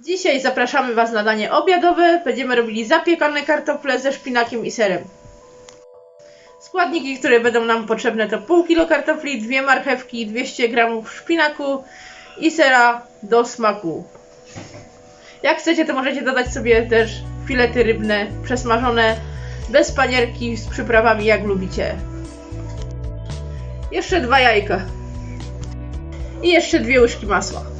Dzisiaj zapraszamy Was na danie obiadowe. Będziemy robili zapiekane kartofle ze szpinakiem i serem. Składniki, które będą nam potrzebne to pół kilo kartofli, dwie marchewki, 200 g szpinaku i sera do smaku. Jak chcecie, to możecie dodać sobie też filety rybne przesmażone bez panierki z przyprawami jak lubicie. Jeszcze dwa jajka. I jeszcze dwie łyżki masła.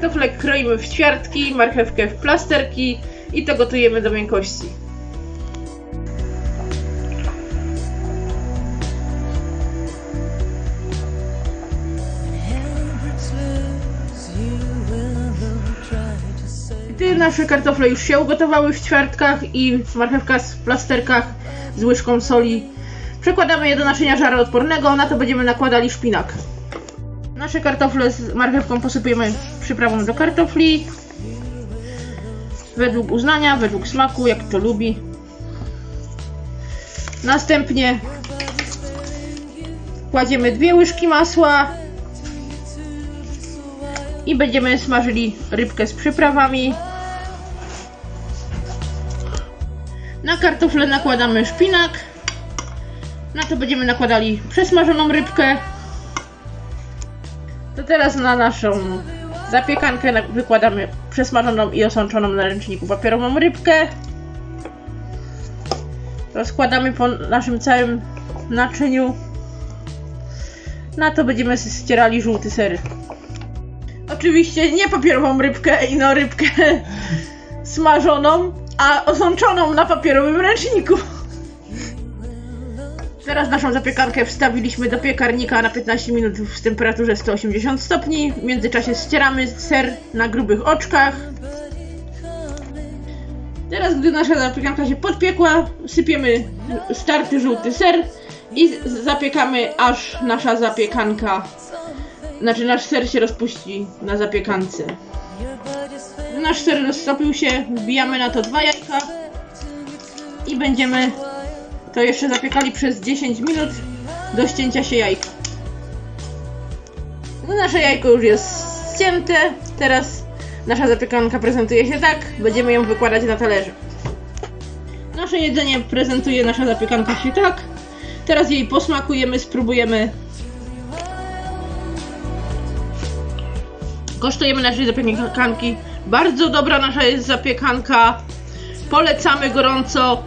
Kartofle kroimy w ćwiartki, marchewkę w plasterki i to gotujemy do miękkości. Gdy nasze kartofle już się ugotowały w ćwiartkach i marchewka w plasterkach z łyżką soli, przekładamy je do naczynia żaroodpornego, na to będziemy nakładali szpinak. Nasze kartofle z marchewką posypujemy przyprawą do kartofli. Według uznania, według smaku, jak to lubi. Następnie kładziemy dwie łyżki masła i będziemy smażyli rybkę z przyprawami. Na kartofle nakładamy szpinak. Na to będziemy nakładali przesmażoną rybkę. Teraz na naszą zapiekankę wykładamy przesmażoną i osączoną na ręczniku papierową rybkę. Rozkładamy po naszym całym naczyniu. Na to będziemy ścierali żółty ser. Oczywiście nie papierową rybkę, ino rybkę smażoną, a osączoną na papierowym ręczniku. Teraz naszą zapiekankę wstawiliśmy do piekarnika na 15 minut w temperaturze 180 stopni. W międzyczasie ścieramy ser na grubych oczkach. Teraz, gdy nasza zapiekanka się podpiekła, sypiemy starty żółty ser i zapiekamy, aż nasza zapiekanka, znaczy nasz ser się rozpuści na zapiekance. Nasz ser roztopił się, wbijamy na to dwa jajka i będziemy to jeszcze zapiekali przez 10 minut do ścięcia się jajka. No nasze jajko już jest ścięte, teraz nasza zapiekanka prezentuje się tak, będziemy ją wykładać na talerze. Nasze jedzenie prezentuje nasza zapiekanka się tak. Teraz jej posmakujemy, spróbujemy. Kosztujemy naszej zapiekanki. Bardzo dobra nasza jest zapiekanka. Polecamy gorąco.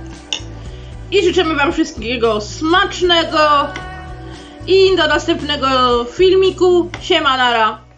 I życzymy Wam wszystkiego smacznego. I do następnego filmiku. Siema, nara.